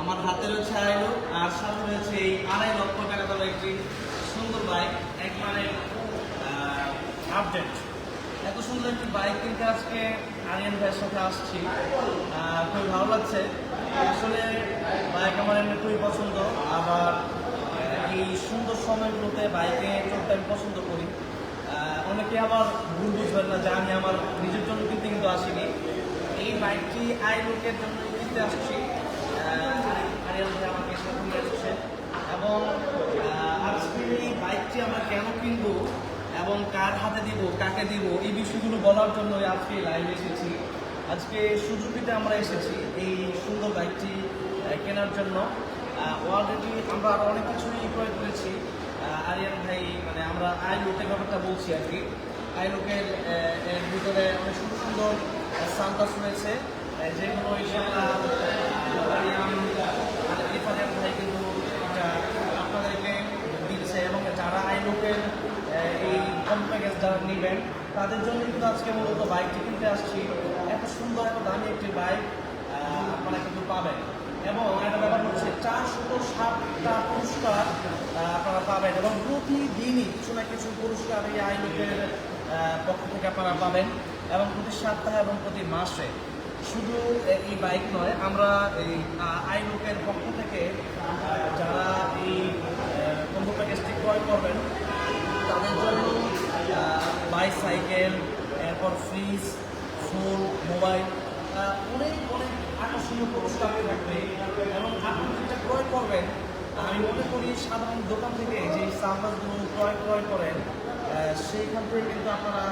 আমার হাতে রয়েছে আইলো আর সাথে রয়েছে এই আড়াই লক্ষ টাকা দামের একটি সুন্দর বাইক, একবারে এত সুন্দর একটি বাইক কিনতে আজকে আরিয়ান ভাইয়ের সাথে আসছি। খুবই ভালো লাগছে। আসলে বাইক আমার এমনি খুবই পছন্দ, আবার এই সুন্দর সময়গুলোতে বাইকে চলতে আমি পছন্দ করি। অনেকে আবার ভুল বুঝবেন না যে আমি আমার নিজের জন্য কিনতে কিন্তু আসিনি। এই বাইকটি আই লোকের জন্য কিনতে আসছি আমাকে নিয়ে আসছে। এবং আজকে এই বাইকটি আমরা কেন কিনবো এবং কার হাতে দিব, কাকে দিব, এই বিষয়গুলো বলার জন্য আজকে লাইভ এসেছি। আজকে সুযোগিতে আমরা এসেছি এই সুন্দর বাইকটি কেনার জন্য। অলরেডি আমরা আরও অনেক কিছুই ক্রয় করেছি। আরিয়ান ভাই মানে আমরা আই লোকের ব্যাপারটা বলছি আর কি। আই লোকের ভিতরে অনেক সুন্দর সুন্দর সানগ্লাস রয়েছে। কিন্তু এটা আপনাদেরকে দিচ্ছে এবং এই নেবেন তাদের জন্য কিন্তু আজকে মূলত বাইকটি কিনতে আসছি এত সুন্দর এত দামি একটি বাইক আপনারা কিন্তু পাবেন এবং একটা ব্যাপার হচ্ছে চারশো সাতটা পুরস্কার আপনারা পাবেন এবং প্রতিদিনই কিছু না কিছু পুরস্কার এই আই লোকের পক্ষ থেকে আপনারা পাবেন এবং প্রতি সপ্তাহে এবং প্রতি মাসে শুধু এই বাইক নয়, আমরা এই আই লোকের পক্ষ থেকে যারা এই কম্বো প্যাকেজটি ক্রয় করবেন, তাদের জন্য বাইসাইকেল, এরপর ফ্রিজ ফোন মোবাইল অনেক অনেক আকর্ষণীয় পুরস্কার থাকবে। এবং আপনি যেটা ক্রয় করবেন, আমি মনে করি সাধারণ দোকান থেকে যে সানগ্লাসগুলো ক্রয় ক্রয় করেন সেইখান থেকে কিন্তু আপনারা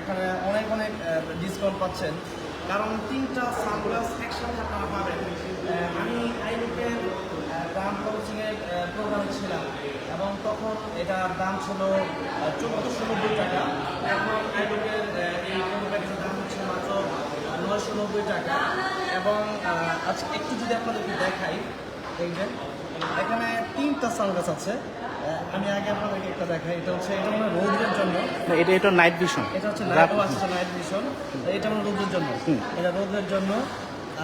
এখানে অনেক অনেক ডিসকাউন্ট পাচ্ছেন। কারণ তিনটা সানগ্লাস একসাথে আপনারা পাবেন। আমি আইলুকের দাম লঞ্চিংয়ের প্রোগ্রামে ছিলাম এবং তখন এটার দাম ছিল চোদ্দোশো নব্বই টাকা। এখন আইলুকের এই প্যাকেজের দাম হচ্ছে মাত্র নয়শো নব্বই টাকা। এবং আজকে একটু যদি আপনাদেরকে দেখাই যে। এখানে তিনটা সানগ্লাস আছে। আমি আগে আপনাদেরকে একটা দেখাই এটা হচ্ছে এটা মানে রোদের জন্য। না, এটা এটা নাইট ভিশন এটা হচ্ছে লাইট আসছে নাইট ভিশন এটা মানে রোদের জন্য। এটা রোদের জন্য।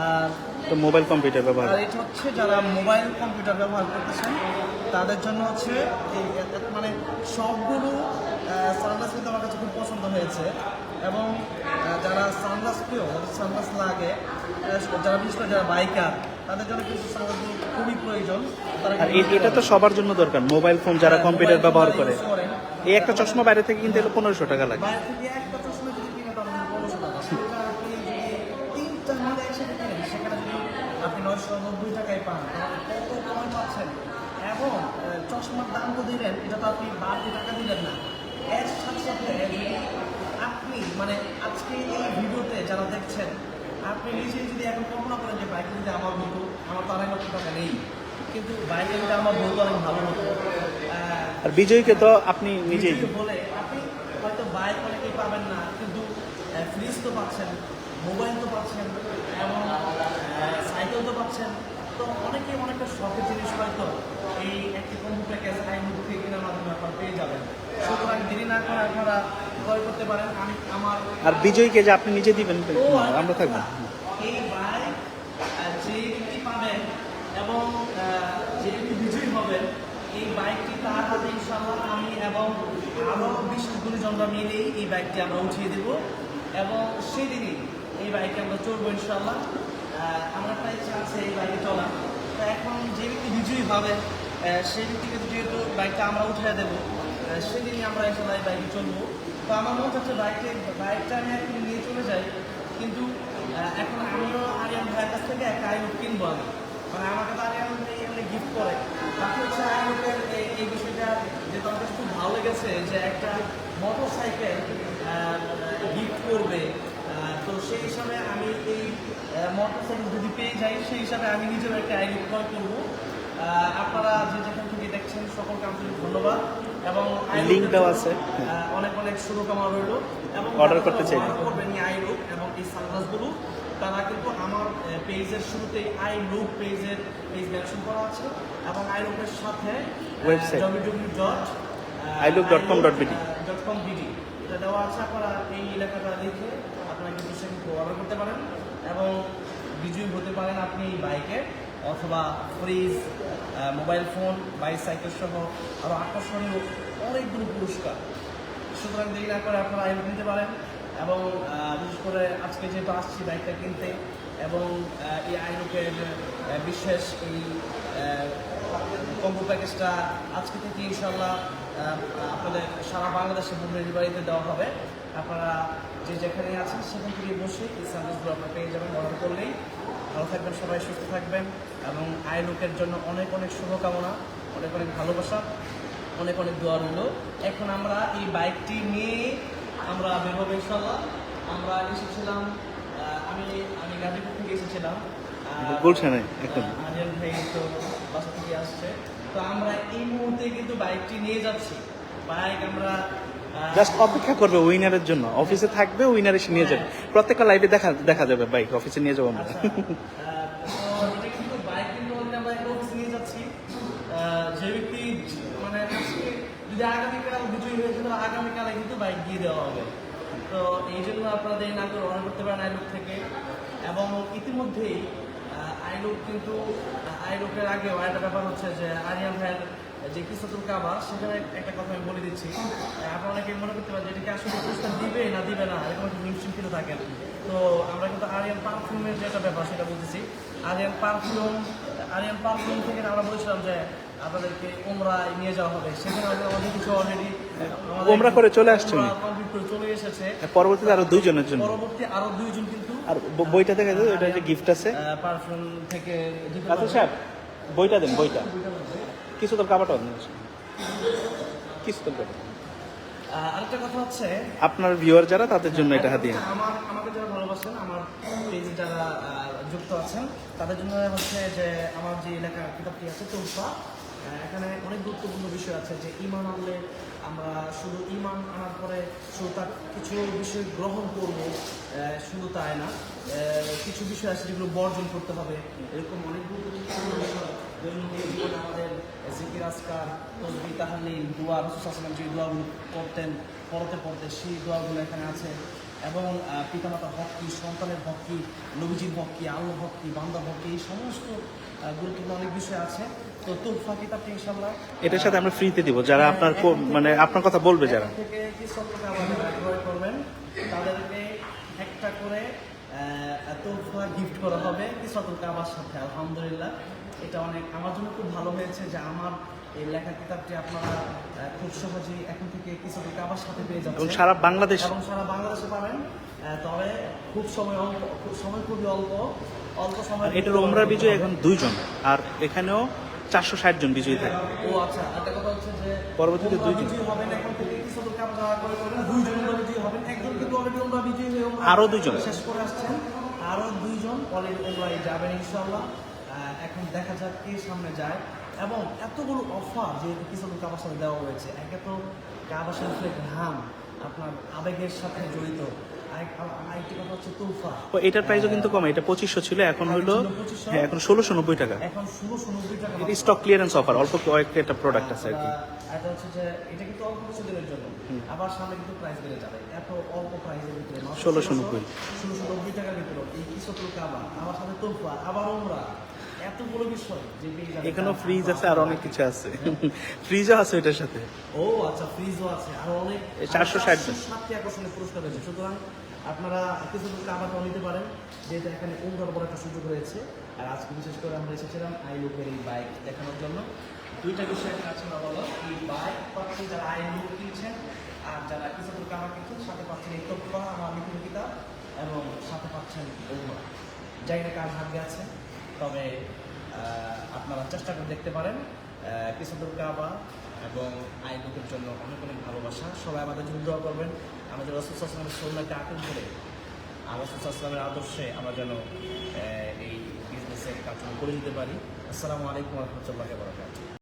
আর তো মোবাইল কম্পিউটার ব্যবহার। আর এটা হচ্ছে যারা মোবাইল কম্পিউটার ব্যবহার করতেছেন তাদের জন্য হচ্ছে এই মানে সবগুলো সানগ্লাস কিন্তু আমার কাছে খুব পছন্দ হয়েছে। এবং যারা সানগ্লাস প্রিয় সানগ্লাস লাগে যারা বিশেষ করে যারা বাইকার তাদের জন্য কিন্তু সানগ্লাসগুলো খুবই প্রয়োজন। আর এটা তো সবার জন্য দরকার মোবাইল ফোন যারা হ্যাঁ, কম্পিউটার ব্যবহার করে। এই একটা চশমা বাইরে থেকে কিনতে হলে পনেরোশো টাকা লাগে। বাইরে থেকে একটা চশমা যদি কিনে তাহলে পনেরোশো টাকা। আপনি যদি তিনটা মিলে একসাথে কিনেন সেখানে যদি আপনি নয়শো নব্বই টাকায় পান কত কমে পাচ্ছেন? এবং চশমার দাম তো দিলেন এটা তো আপনি বাড়তি টাকা দিলেন না। এর সাথে সাথে আপনি মানে আজকে এই ভিডিওতে যারা দেখছেন আপনি নিজেই যদি এখন কল্পনা করেন যে বাইক যদি আমার হতো আমার তো আড়াই লক্ষ টাকা নেই কিন্তু বাইকে যদি আমার হতো অনেক ভালো আহ, আর বিজয়কে তো আপনি নিজেই নিজেই বলে আপনি হয়তো বাইক অনেকেই পাবেন না কিন্তু ফ্রিজ তো পাচ্ছেন মোবাইল তো পাচ্ছেন এবং সাইকেল তো পাচ্ছেন। তো অনেকেই অনেকটা শখের জিনিস হয়তো এই একটি কম্বো প্যাকেজ আই মুখ থেকে কেনার মাধ্যমে আপনারা পেয়ে যাবেন সুতরাং দেরি না করে আপনারা ক্রয় করতে পারেন আমি আমার আর বিজয়কে যে আপনি নিজে দিবেন আমরা থাকব। এই বাইক যে ব্যক্তি পাবেন এবং আহ, যে ব্যক্তি বিজয়ী হবেন এই বাইকটি তার হাতে ইনশাল্লাহ আমি এবং আরও বিশ গুণীজনরা মিলেই এই বাইকটি আমরা উঠিয়ে দেব। এবং সেদিনই এই বাইকে আমরা ইনশাল্লাহ প্রায় এই বাইকে চলা তো এখন যে ব্যক্তি বিজয়ী হবে আহ, সেই ব্যক্তিকে যেহেতু বাইকটা আমরা উঠিয়ে দেবো সেদিনই আমরা ইনশাল্লাহ এই বাইকে চলবো। তো আমার মনে হচ্ছে বাইকে বাইকটা আমি এখন নিয়ে চলে যাই, কিন্তু এখন আমিও আরিয়ান ভাইয়ের কাছ থেকে একটা আইলুক কিনবো আমি। মানে আমাকে তো আরিয়ান ভাই এমনি গিফট করে। বাকি হচ্ছে আইলুকের এই বিষয়টা যে আমার কাছে খুব ভালো লেগেছে যে একটা মোটর সাইকেল গিফট করবে। তো সেই হিসাবে আমি এই মোটর সাইকেল যদি পেয়ে যাই, সেই হিসাবে আমি নিজেও একটা আইলুক ক্রয় করব আপনারা যে যেখান থেকে দেখছেন সকলকে আন্তরিক ধন্যবাদ। এবং Link দেওয়া আছে। অনেক অনেক শুভকামনা রইল এবং যারা করতে order করবেন আই লুক এবং এই সানগ্লাসগুলো। তারা কিন্তু আমার পেজের শুরুতেই আই লুক পেজের পেজ মেনশন করা আছে এবং আই লুকের সাথে Website. WWW dot ilook.com.bd dot com BD এটা দেওয়া আছে আপনারা এই এলাকাটা লিখে আপনারা কিন্তু সেখানে অর্ডার করতে পারেন এবং বিজয়ী হতে পারেন আপনি এই বাইকে অথবা ফ্রিজ মোবাইল ফোন, বাইসাইকেল সহ আরও আকর্ষণীয় অনেকগুলো পুরস্কার। সুতরাং দেরি না করে আপনারা আইন নিতে পারেন এবং বিশেষ করে আজকে যেহেতু আসছি বাইকটা কিনতে এবং এই আইনুকের বিশেষ এই কম্বো প্যাকেজটা আজকে থেকে ইনশাল্লাহ আপনাদের সারা বাংলাদেশে বুবলি বাড়িতে দেওয়া হবে। আপনারা যে যেখানে আছেন সেখান থেকে বসে এই সার্ভিসগুলো আপনারা পেয়ে যাবেন অর্ডার করলেই। ভালো থাকবেন, সবাই সুস্থ থাকবেন এবং আয় লোকের জন্য অনেক অনেক শুভকামনা, অনেক অনেক ভালোবাসা, অনেক অনেক দোয়া রইল। এখন আমরা এই বাইকটি নিয়ে আমরা বেরোবো ইনশাল্লাহ আমরা এসেছিলাম আমি আমি গাজীপুর থেকে এসেছিলাম। গুলশানে ভাই তো বাসা থেকে আসছে। তো আমরা এই মুহূর্তে কিন্তু বাইকটি নিয়ে যাচ্ছি। বাইক আমরা জাস্ট অপেক্ষা করবে উইনারের জন্য। অফিসে থাকবে উইনার এসে নিয়ে যাবে। প্রত্যেকটা লাইভে দেখা দেখা যাবে বাইক অফিসে নিয়ে যাব আমরা। আচ্ছা, যে ব্যক্তি মানে যদি আগামীকাল বিজয়ী হয়েছে তাহলে আগামীকালে কিন্তু বাইক দিয়ে দেওয়া হবে। তো এই জন্য আপনারা দেরি না করে অর্ডার করতে পারেন আইলুক থেকে। এবং ইতিমধ্যেই আইলুক কিন্তু আইলুকের আগে একটা ব্যাপার হচ্ছে যে আরিয়ান ভাইয়ের যে কিসাতুল কাবা, সেখানে একটা কথা আমি বলে দিচ্ছি। আপনারা অনেকে মনে করতে পারেন যে আসলে পুরস্কার দিবে না দিবে না, এরকম একটা নিশ্চিন্তিত থাকেন। তো আমরা কিন্তু আরিয়ান পারফিউমের যে একটা ব্যাপার, সেটা বলতেছি। আরিয়ান পারফিউম আরিয়ান পারফিউম থেকে আমরা বলেছিলাম যে আপনাদেরকে ওমরায় নিয়ে যাওয়া হবে। সেখানে আমাদের কিছু অলরেডি ওমরা করে চলে আসছে কমপ্লিট করে চলে এসেছে। পরবর্তীতে আরও দুইজনের জন্য। পরবর্তী আরও দুইজন কিন্তু আর বইটা দেখা যায় ওটা যে গিফট আছে। পারফিউম থেকে আচ্ছা। সাহেব বইটা দেন বইটা। কিছু তোর কাবাটা কিছু তোর কাবাটা। আরেকটা কথা হচ্ছে আপনার ভিউয়ার যারা তাদের জন্য এটা হাদিয়া আমার আমাকে যারা ভালোবাসেন আমার পেজে যারা যুক্ত আছেন তাদের জন্য হচ্ছে যে আমার যে এলাকা কিতাবটি আছে আহ, এখানে অনেক গুরুত্বপূর্ণ বিষয় আছে যে ইমান আনলে আমরা শুধু ইমান আনার পরে শুধু তার কিছু বিষয় গ্রহণ করব শুধু তাই না। কিছু বিষয় আছে যেগুলো বর্জন করতে হবে। এরকম অনেক গুরুত্বপূর্ণ বিষয়। দৈনন্দিন আমাদের জিকির আসকার তসবি, তাহালিল, দোয়া, রসুল যে দোয়াগুলো করতেন, পড়তে পড়তে সেই দোয়াগুলো এখানে আছে। এবং হক কি, সন্তানের হক কি, নবীজির হক কি আল্লাহ হক বান্দা কি, এই সমস্ত গুরুত্বপূর্ণ অনেক বিষয় আছে। তো তোফা কিতাবটি ইনশাল্লাহ এটার সাথে আমরা ফ্রিতে দিব। যারা আপনার মানে আপনার কথা বলবে যারা। থেকে কি সত্যকে আমাদের ক্রয় করবেন তাদেরকে একটা করে আহ, তোফা গিফট করা হবে। কি সতর্ক আমার সাথে আলহামদুলিল্লাহ। এটা অনেক আমার জন্য খুব ভালো হয়েছে যে আমার এই লেখা কিতাবটি আপনারা খুব সহজেই এখন থেকে কি সতর্ক আমার সাথে পেয়ে এবং সারা বাংলাদেশ এবং সারা বাংলাদেশে পাবেন। তবে খুব সময় অল্প খুব সময় খুবই অল্প। আর এটার ওমরা বিজয় এখন দুইজন। আর এখানেও চারশো ষাট জন বিজয়ী থাকে। ও আচ্ছা একটা কথা হচ্ছে যে পরবর্তীতে দুইজন। আরও দুইজন। শেষ করে আসছেন। আরও দুইজন অলরেডি ওমরায় যাবেন ইনশাআল্লাহ। আহ, এখন দেখা যাক কে সামনে যায়। এবং এতগুলো অফার যে কিছু কাবার সাথে দেওয়া হয়েছে একে তো কাবার ঘাম আপনার আবেগের সাথে জড়িত। ও, এটার প্রাইসও কিন্তু কম। এটা পঁচিশশো ছিল এখন হলো আগে ছিল 2500 হ্যাঁ এখন ষোলোশো নব্বই টাকা। এখন ষোলোশো নব্বই টাকা এটা স্টক ক্লিয়ারেন্স অফার অল্প কয়েকটা প্রোডাক্ট আছে আর কি। এটা হচ্ছে যে এটা কিন্তু অল্প কিছু জন্য। আবার সামনে কিন্তু প্রাইস বেড়ে যাবে। এত অল্প প্রাইসের ভিতরে মাত্র 1690 ষোলোশো নব্বই টাকার ভিতরে। এই কিছু আবার আমার সাথে তোলফা আবার ওমরা এতগুলো বিষয় যে এখানেও ফ্রিজ আছে আর অনেক কিছু আছে। ফ্রিজও আছে এটার সাথে। ও আচ্ছা ফ্রিজও আছে। আর অনেক 460 জন। সাতটি আকর্ষণীয় পুরস্কার রয়েছে। সুতরাং আপনারা কিছু কিছু কাবারটাও নিতে পারেন যেহেতু এখানে উমরার বড় একটা সুযোগ রয়েছে। আর আজকে বিশেষ করে আমরা এসেছিলাম আই লুকের এই বাইক দেখানোর জন্য। দুইটা বিষয় এখানে আছে না বলো? এই বাইক পাচ্ছেন যারা আই লুক কিনছেন আর যারা কিছু কিছু কাবার কিনছেন সাথে পাচ্ছেন এই তথ্য আমার কিতাব এবং সাথে পাচ্ছেন জানি না কার ভাগ্যে আছে। তবে আপনারা চেষ্টা করে দেখতে পারেন। কিছু কাবা এবং আই লোকের জন্য অনেক অনেক ভালোবাসা। সবাই আমাদের জন্য দোয়া করবেন। আমাদের রসুলামের সন্ন্যাকে আটক করে আর রসুলামের আদর্শে আমরা যেন এই বিজনেসের কাজ করে দিতে পারি। আসসালামু আলাইকুম রহমতুল্লাহ বরকাত